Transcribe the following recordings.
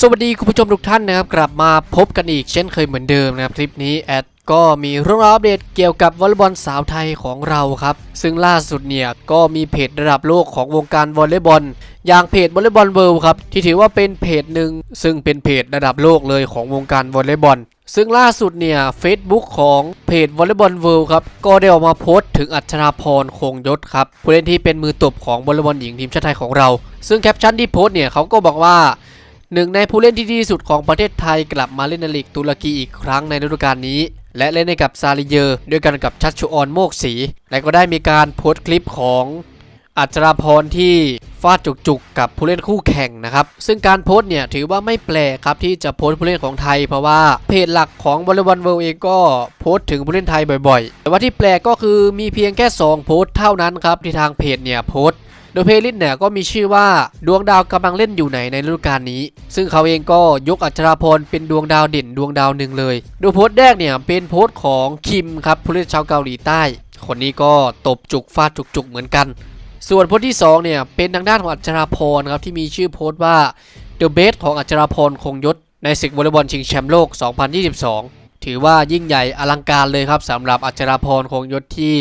สวัสดีคุณผู้ชมทุกท่านนะครับกลับมาพบกันอีกเช่นเคยเหมือนเดิมนะครับคลิปนี้แอดก็มีเรื่องราวอัปเดตเกี่ยวกับวอลเลย์บอลสาวไทยของเราครับ ซึ่งล่าสุดเนี่ยก็มีเพจระดับโลกของวงการวอลเลย์บอลอย่างเพจวอลเลย์บอลเวิลด์ครับที่ถือว่าเป็นเพจหนึ่งซึ่งเป็นเพจระดับโลกเลยของวงการวอลเลย์บอลซึ่งล่าสุดเนี่ย Facebook ของเพจวอลเลย์บอลเวิลด์ครับ ก็ได้ออกมาโพสต์ถึงอัชราพรคงยศครับผู้เล่นที่เป็นมือตบของวอลเลย์บอลหญิงทีมชาติไทยของเรา ซึ่งแคปชั่นที่โพสต์เนี่ยเขาก็บอกว่า หนึ่งในผู้เล่นที่ดีที่สุดของประเทศไทยกลับมาเล่นในลีกตุรกีอีกครั้งในฤดูกาลนี้ และเล่นให้กับซาลิเยอร์ด้วยกันกับชัชชุออนโมกศรีและก็ได้มีการโพสต์คลิปของอัจราพรที่ฟาดจุกๆกับผู้เล่นคู่แข่งนะครับ ซึ่งการโพสต์เนี่ยถือว่าไม่แปลกครับที่จะโพสต์ผู้เล่นของไทย เพราะว่าเพจหลักของบอลบอลเวิลด์เองก็โพสต์ถึงผู้เล่นไทยบ่อยๆ แต่ว่าที่แปลกก็คือมีเพียงแค่สองโพสต์เท่านั้นครับที่ทางเพจเนี่ยโพสต์ โดยเพลย์ลิสต์เนี่ยก็มีชื่อว่าดวงดาวกำลังเล่นอยู่ไหนในฤดูกาลนี้ ซึ่งเขาเองก็ยกอัชราพรเป็นดวงดาวเด่นดวงดาวหนึ่งเลยดยโพสต์แรกเนี่ยเป็นโพสต์ของคิมครับผู้เล่นชาวเกาหลีใต้ คนนี้ก็ตบจุกฟาดจุกๆเหมือนกัน ส่วนโพสต์ที่สองเนี่ยเป็นทางด้านของอัชราพรครับที่มีชื่อโพสต์ว่า The Best ของอัชราพรคงยศในศึกวอลเลย์บอลชิงแชมป์โลก 2022 ถือว่ายิ่งใหญ่อลังการเลยครับสำหรับอัชราพรคงยศที่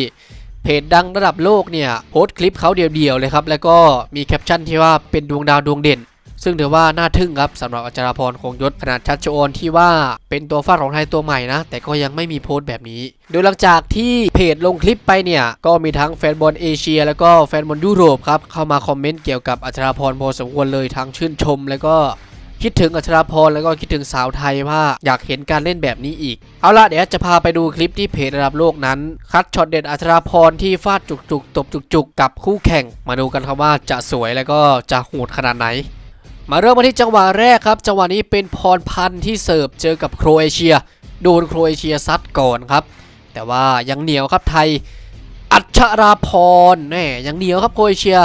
เพจดังระดับโลกเนี่ยโพสต์คลิปเขาเดียวๆเลยครับ แล้วก็มีแคปชั่นที่ว่าเป็นดวงดาวดวงเด่น ซึ่งถือว่าน่าทึ่งครับสำหรับอัจราพรคงยศขนาดชัดโชนที่ว่าเป็นตัวฟาดของไทยตัวใหม่นะ แต่ก็ยังไม่มีโพสต์แบบนี้ โดยหลังจากที่เพจลงคลิปไปเนี่ย ก็มีทั้งแฟนบอลเอเชีย แล้วก็แฟนบอลยุโรปครับเข้ามาคอมเมนต์เกี่ยวกับอัจราพรพอสมควรเลยทั้งชื่นชม แล้วก็ คิดถึงอัชราพรแล้วก็คิดถึงสาวไทยว่าอยากเห็นการเล่นแบบนี้อีก เอาละเดี๋ยวจะพาไปดูคลิปที่เพจระดับโลกนั้น คัดช็อตเด็ดอัชราพรที่ฟาดจุกๆตบจุกๆ กับคู่แข่ง มาดูกันครับว่าจะสวยแล้วก็จะโหดขนาดไหนมาเริ่มมาที่จังหวะแรกครับ จังหวะนี้เป็นพรพันธ์ที่เสิร์ฟเจอกับโครเอเชีย โดนโครเอเชียซัดก่อนครับ แต่ว่ายังเหนียวครับไทย อัชราพรแน่ยังเหนียวครับโครเอเชีย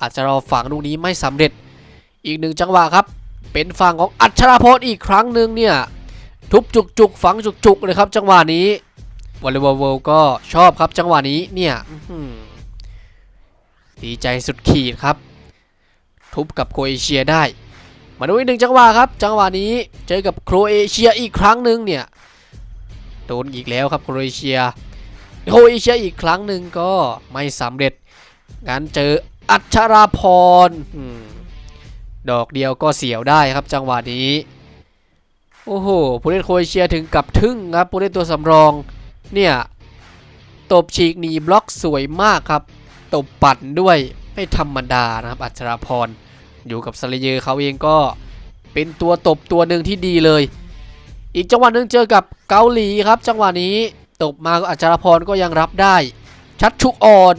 อาจจะรอฝังลูกนี้ไม่สำเร็จ อีกหนึ่งจังหวะครับ เป็นฝั่งของอัชราพรอีกครั้งหนึ่งเนี่ยทุบจุกจุกๆฝังจุกจุกๆเลยครับ จังหวะนี้วอลเลย์บอลเวิลก็ชอบครับจังหวะนี้เนี่ยดีใจสุดขีดครับ ทุบกับโครเอเชียได้ มาดูอีกหนึ่งจังหวะครับ จังหวะนี้เจอกับโครเอเชียอีกครั้งหนึ่งเนี่ยโดนอีกแล้วครับโครเอเชียโครเอเชียอีกครั้งหนึ่งก็ไม่สำเร็จงั้นเจออัชราพรอืม ดอกเดียวก็เสียวได้ครับจังหวะนี้ โอ้โหผู้เล่นโครเอเชียถึงกับทึ่งครับผู้เล่นตัวสำรอง เนี่ย ตบฉีกหนีบล็อกสวยมากครับ ตบปัดด้วยไม่ธรรมดานะครับ อัชราพร อยู่กับสเลเยอร์เขาเองก็เป็นตัวตบตัวหนึ่งที่ดีเลย อีกจังหวะหนึ่งเจอกับเกาหลีครับ จังหวะนี้ตบมาอัชราพรก็ยังรับได้ ชัดชุกอ่อน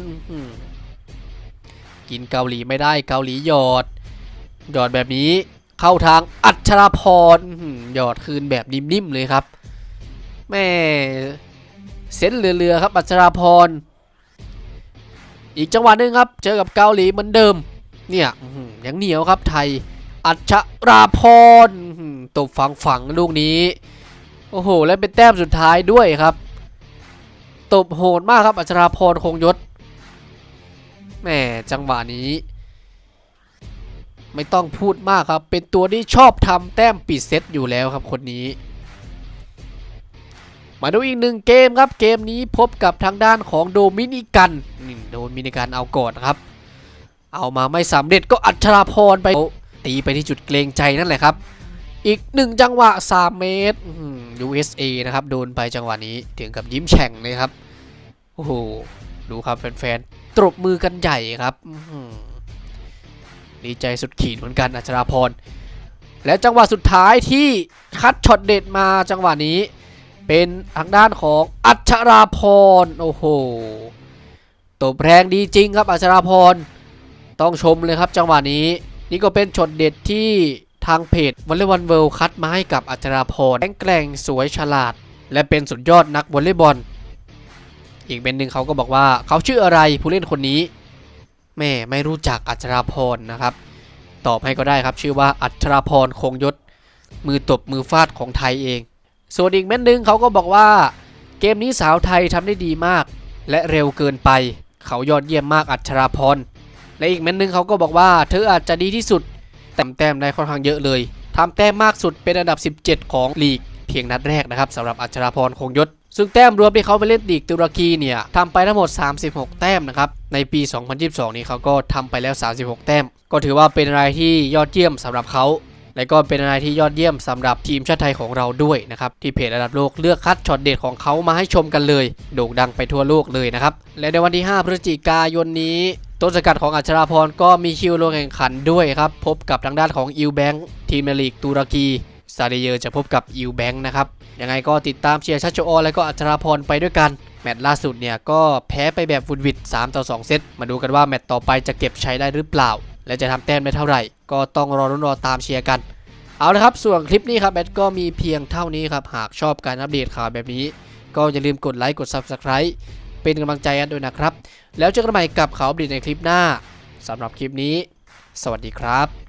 กินเกาหลีไม่ได้เกาหลีหยอด หยอดแบบนี้เข้าทางอัชราพรหยอดคืนแบบนิ่มๆเลยครับ แม่เซนเรือๆครับอัชราพร อีกจังหวะหนึ่งครับ เจอกับเกาหลีเหมือนเดิม เนี่ยยังเหนียวครับไทย อัชราพรตบฝังฝังๆลูกนี้ โอ้โห และเป็นแต้มสุดท้ายด้วยครับ ตบโหดมากครับอัชราพรคงยศแม่จังหวะนี้ ไม่ต้องพูดมากครับ เป็นตัวที่ชอบทำแต้มปิดเซตอยู่แล้วครับคนนี้ มาดูอีกหนึ่งเกมครับ เกมนี้พบกับทางด้านของโดมินิกันนี่โดมินิกันเอากอนครับ เอามาไม่สำเร็จก็อัชราพรไปตีไปที่จุดเกรงใจนั่นแหละครับ อีกหนึ่งจังหวะ 3 เมตร USA นะครับ โดนไปจังหวะนี้ถึงกับยิ้มแฉ่งเลยครับ โอ้โห ดูครับแฟนๆตรบมือกันใหญ่ครับ ดีใจสุดขีดเหมือนกันอัชราพร และจังหวะสุดท้ายที่คัดช็อตเด็ดมาจังหวะนี้ เป็นทางด้านของอัชราพรโอ้โหตบแรงดีจริงครับอัชราพร ต้องชมเลยครับจังหวะนี้ นี่ก็เป็นช็อตเด็ดที่ทางเพจวอลเลย์บอลเวิลด์คัดมาให้กับอัชราพรแข็งแกร่งสวยฉลาด และเป็นสุดยอดนักวอลเลย์บอล อีกเป็นหนึ่งเขาก็บอกว่าเขาชื่ออะไรผู้เล่นคนนี้ แม่ไม่รู้จักอัชราพรนะครับ ตอบให้ก็ได้ครับชื่อว่าอัชราพรคงยศ มือตบมือฟาดของไทยเอง ส่วนอีกแม่นหนึงเขาก็บอกว่าเกมนี้สาวไทยทำได้ดีมาก และเร็วเกินไป เขายอดเยี่ยมมากอัชราพรและอีกแม่นหนึงเขาก็บอกว่าเธออาจจะดีที่สุดแต่แต้มได้ค่อนข้างเยอะเลยทำแต้มมากสุดเป็นอันดับ 17 ของลีกเพียงนัดแรกนะครับสำหรับอัชราพรคงยศ ซึ่งแต้มรวมที่เขาไปเล่นลีกตุรกีเนี่ยทำไปทั้งหมด 36 แต้มนะครับในปี 2022 นี้เขาก็ทำไปแล้ว 36 แต้ม ก็ถือว่าเป็นอะไรที่ยอดเยี่ยมสำหรับเขาและก็เป็นอะไรที่ยอดเยี่ยมสำหรับทีมชาติไทยของเราด้วยนะครับที่เพจระดับโลกเลือกคัดช็อตเด็ดของเขามาให้ชมกันเลยโด่งดังไปทั่วโลกเลยนะครับและในวันที่ 5 พฤศจิกายนนี้ต้นสกัดของอัชราพรก็มีคิวลงแข่งขันด้วยครับพบกับทางด้านของอิวแบงค์ทีมในลีกตุรกี ซาเดเยอร์จะพบกับอิวแบงค์นะครับ ยังไงก็ติดตามเชียร์ชัชโออนและก็อัชราพรไปด้วยกัน แมตช์ล่าสุดเนี่ยก็แพ้ไปแบบฟุดวิด3ต่อ 2 เซต มาดูกันว่าแมตช์ต่อไปจะเก็บใชัยได้หรือเปล่า และจะทำแต้มได้เท่าไหร่ ก็ต้องรอรุ้นรอตามเชียร์กัน เอาละครับ ส่วนคลิปนี้ครับแอดก็มีเพียงเท่านี้ครับ หากชอบการอัปเดตข่าวแบบนี้ ก็อย่าลืมกดไลค์กด Subscribe เป็นกำลังใจแอดด้วยนะครับ แล้วเจอกันใหม่กับข่าวอัปเดตในคลิปหน้าสำหรับคลิปนี้ สวัสดีครับ